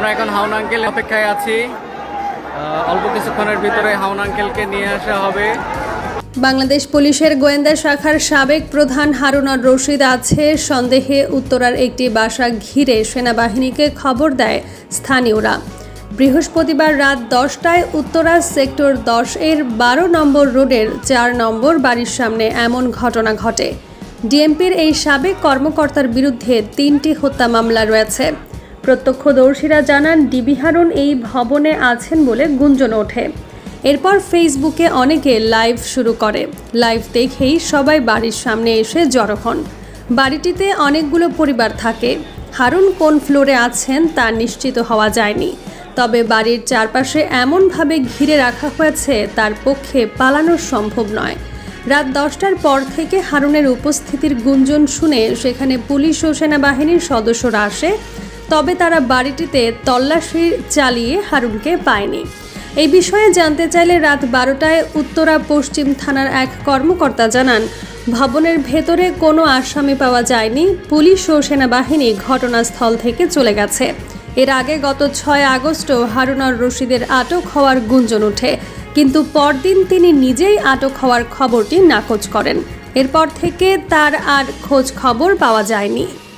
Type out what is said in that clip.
আমরা এখন হাউন আঙ্কেল অপেক্ষায় আছি। অল্প কিছুক্ষণের ভিতরে হাউন আঙ্কেলকে নিয়ে আসা হবে। বাংলাদেশ পুলিশের গোয়েন্দা শাখার সাবেক প্রধান হারুনর রশিদ আছে। সন্দেহে উত্তরার একটি বাসা ঘিরে সেনাবাহিনীকে খবর দেয় স্থানীয়রা। বৃহস্পতিবার রাত দশটায় উত্তরা সেক্টর দশ এর বারো নম্বর রোডের চার নম্বর বাড়ির সামনে এমন ঘটনা ঘটে। ডিএমপির এই সাবেক কর্মকর্তার বিরুদ্ধে তিনটি হত্যা মামলা রয়েছে। প্রত্যক্ষদর্শীরা জানান, ডিবি হারুন এই ভবনে আছেন বলে গুঞ্জন ওঠে। এরপর ফেসবুকে অনেকে লাইভ শুরু করে। লাইভ দেখেই সবাই বাড়ির সামনে এসে জড়ো হন। বাড়িটিতে অনেকগুলো পরিবার থাকে। হারুন কোন ফ্লোরে আছেন তা নিশ্চিত হওয়া যায়নি। তবে বাড়ির চারপাশে এমনভাবে ঘিরে রাখা হয়েছে, তার পক্ষে পালানো সম্ভব নয়। রাত দশটার পর থেকে হারুনের উপস্থিতির গুঞ্জন শুনে সেখানে পুলিশ ও সেনাবাহিনীর সদস্যরা আসে। তবে তারা বাড়িটিতে তল্লাশি চালিয়ে হারুনকে পায়নি। এই বিষয়ে জানতে চাইলে রাত বারোটায় উত্তরা পশ্চিম থানার এক কর্মকর্তা জানান, ভবনের ভেতরে কোনো আসামি পাওয়া যায়নি। পুলিশ ও সেনাবাহিনী ঘটনাস্থল থেকে চলে গেছে। এর আগে গত ছয় আগস্টও হারুনার রশিদের আটক হওয়ার গুঞ্জন ওঠে, কিন্তু পরদিন তিনি নিজেই আটক হওয়ার খবরটি নাকচ করেন। এরপর থেকে তার আর খোঁজ খবর পাওয়া যায়নি।